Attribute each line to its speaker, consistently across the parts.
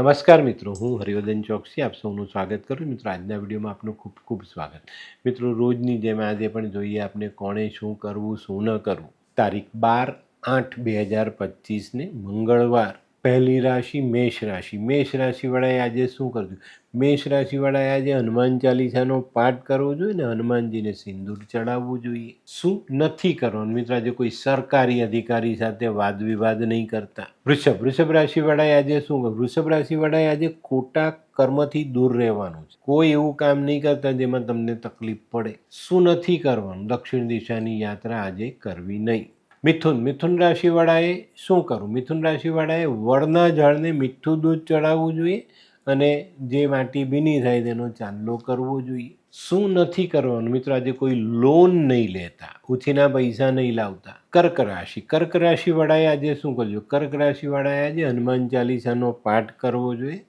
Speaker 1: નમસ્કાર મિત્રો, હું હરિવર્ધન ચોકસી, આપ સૌનું સ્વાગત કરું. મિત્રો, આજના વિડીયોમાં આપનું ખૂબ ખૂબ સ્વાગત મિત્રો, રોજની જેમ આજે પણ જોઈએ આપણે કોણે શું કરવું, શું ન કરવું તારીખ બાર આઠ બે હજાર પચીસને મંગળવાર પહેલી રાશિ મેષ રાશિ. મેષ રાશિવાળાએ આજે શું કરવું મેષ રાશિવાળાએ આજે હનુમાન ચાલીસાનો પાઠ કરવો જોઈએ ને હનુમાનજીને સિંદૂર ચડાવવું જોઈએ. શું નથી કરવાનું? મિત્રો, આજે કોઈ સરકારી અધિકારી સાથે વાદ વિવાદ નહીં કરતા. વૃષભ. વૃષભ રાશિવાળાએ આજે શું કરવું વૃષભ રાશિવાળાએ આજે ખોટા કર્મથી દૂર રહેવાનું છે. કોઈ એવું કામ નહીં કરતા જેમાં તમને તકલીફ પડે. શું નથી કરવાનું? દક્ષિણ દિશાની યાત્રા આજે કરવી નહીં. મિથુન. મિથુન રાશિવાળાએ શું કરવું? મિથુન રાશિવાળાએ વડના ઝાડને મીઠું દૂધ ચડાવવું જોઈએ અને જે માટી ભીની થાય તેનો ચાંદલો કરવો જોઈએ. શું નથી કરવાનું? મિત્રો, આજે કોઈ લોન નહીં લેતા. ઉછીના પૈસા નહીં લાવતા. કર્ક રાશિ. કર્ક રાશિવાળાએ આજે શું કરજો કર્ક રાશિવાળાએ આજે હનુમાન ચાલીસાનો પાઠ કરવો જોઈએ.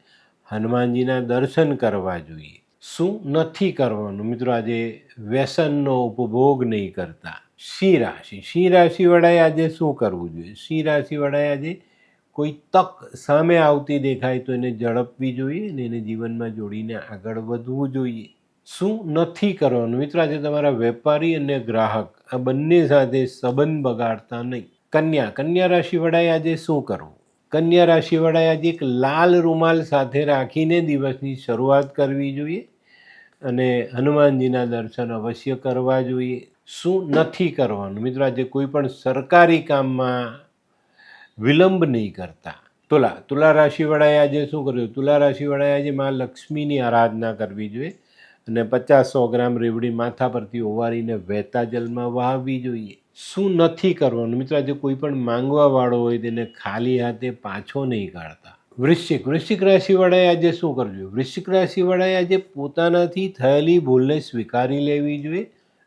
Speaker 1: હનુમાનજીના દર્શન કરવા જોઈએ. શું નથી કરવાનું? મિત્રો, આજે વ્યસનનો ઉપભોગ નહીં કરતા. સિંહ રાશિ સિંહ રાશિવાળાએ આજે શું કરવું જોઈએ? સિંહ રાશિવાળાએ આજે કોઈ તક સામે આવતી દેખાય તો એને ઝડપવી જોઈએ અને એને જીવનમાં જોડીને આગળ વધવું જોઈએ. શું નથી કરવાનું? મિત્રો, આજે તમારા વેપારી અને ગ્રાહક આ બંને સાથે સંબંધ બગાડતા નહીં. કન્યા. કન્યા રાશિવાળાએ આજે શું કરવું? કન્યા રાશિવાળાએ આજે એક લાલ રૂમાલ સાથે રાખીને દિવસની શરૂઆત કરવી જોઈએ. અને હનુમાનજીના દર્શન અવશ્ય કરવા જોઈએ. શું નથી કરવાનું? મિત્રો, આજે કોઈ પણ સરકારી કામમાં વિલંબ નહીં કરતા. તુલા તુલા રાશિવાળાએ આજે શું કર્યું? તુલા રાશિવાળાએ આજે મા લક્ષ્મીની આરાધના કરવી જોઈએ અને પચાસ સો ગ્રામ રેવડી માથા પરથી ઓવારીને વહેતા જલમાં વહાવવી જોઈએ. શું નથી કરવાનું? મિત્રો, આજે કોઈ પણ માંગવાવાળો હોય તેને ખાલી હાથે પાછો નહીં કાઢતા. વૃશ્ચિક. વૃશ્ચિક રાશિવાળાએ આજે શું કરવું જોઈએ વૃશ્ચિક રાશિવાળાએ આજે પોતાનાથી થયેલી ભૂલને સ્વીકારી લેવી જોઈએ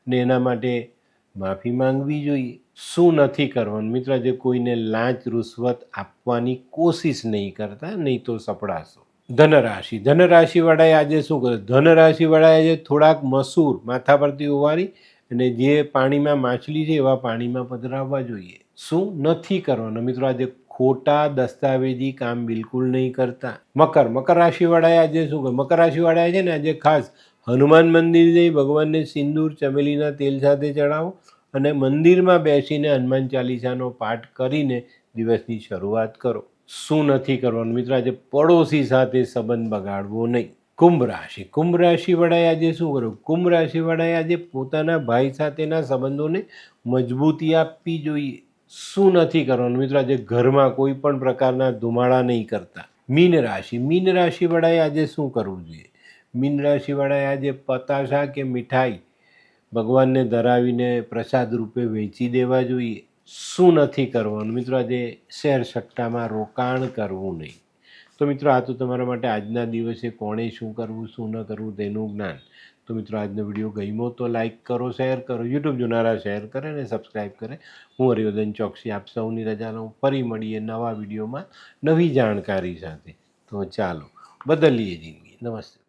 Speaker 1: ને એના માટે માફી માંગવી જોઈએ. શું નથી કરવાનું? મિત્ર, આજે કોઈને લાંચ રૂશ્વત આપવાની કોશિશ નહીં કરતા, નહીં તો સપડાશો. ધનરાશિ. ધનરાશિવાળાએ આજે શું કરે ધનરાશિવાળાએ આજે થોડાક મસૂર માથા પરથી ઉવારી અને જે પાણીમાં માછલી છે એવા પાણીમાં પધરાવવા જોઈએ. શું નથી કરવાનું? મિત્રો, આજે ખોટા દસ્તાવેજી કામ બિલકુલ નહીં કરતા. મકર મકર રાશિવાળાએ આજે શું કરે મકર રાશિવાળાએ છે ને આજે ખાસ હનુમાન મંદિર જઈ ભગવાનને સિંદૂર, ચમેલીના તેલ સાથે ચડાવો અને મંદિરમાં બેસીને હનુમાન ચાલીસાનો પાઠ કરીને દિવસની શરૂઆત કરો. શું નથી કરવાનું મિત્રો? આજે પડોશી સાથે સંબંધ બગાડવો નહીં. કુંભ રાશિ. કુંભ રાશિવાળાએ આજે શું કરવું કુંભ રાશિવાળાએ આજે પોતાના ભાઈ સાથેના સંબંધોને મજબૂતી આપવી જોઈએ. શું નથી કરવાનું? મિત્રો, આજે ઘરમાં કોઈ પણ પ્રકારના ધુમાડા નહીં કરતા. મીન રાશિ. મીન રાશિવાળાએ આજે શું કરવું જોઈએ? મીન રાશિવાળાએ આજે પતાશા કે મીઠાઈ ભગવાનને ધરાવીને પ્રસાદ રૂપે વેચી દેવા જોઈએ. શું નથી કરવાનું? મિત્રો, આજે શેર સટ્ટામાં રોકાણ કરવું નહીં. તો મિત્રો, આ તો તમારા માટે આજના દિવસે કોણે શું કરવું, શું ન કરવું તેનું જ્ઞાન. તો મિત્રો, આજનો વીડિયો ગમ્યો તો લાઇક કરો, શેર કરો, યુટ્યુબ જોનારા શેર કરે અને સબસ્ક્રાઈબ કરે. હું હરિવર્ધન ચોકસી, આપ સૌની રજા લઉં ફરી મળીએ નવા વિડીયોમાં નવી જાણકારી સાથે. તો ચાલો, બદલીએ જિંદગી. નમસ્તે.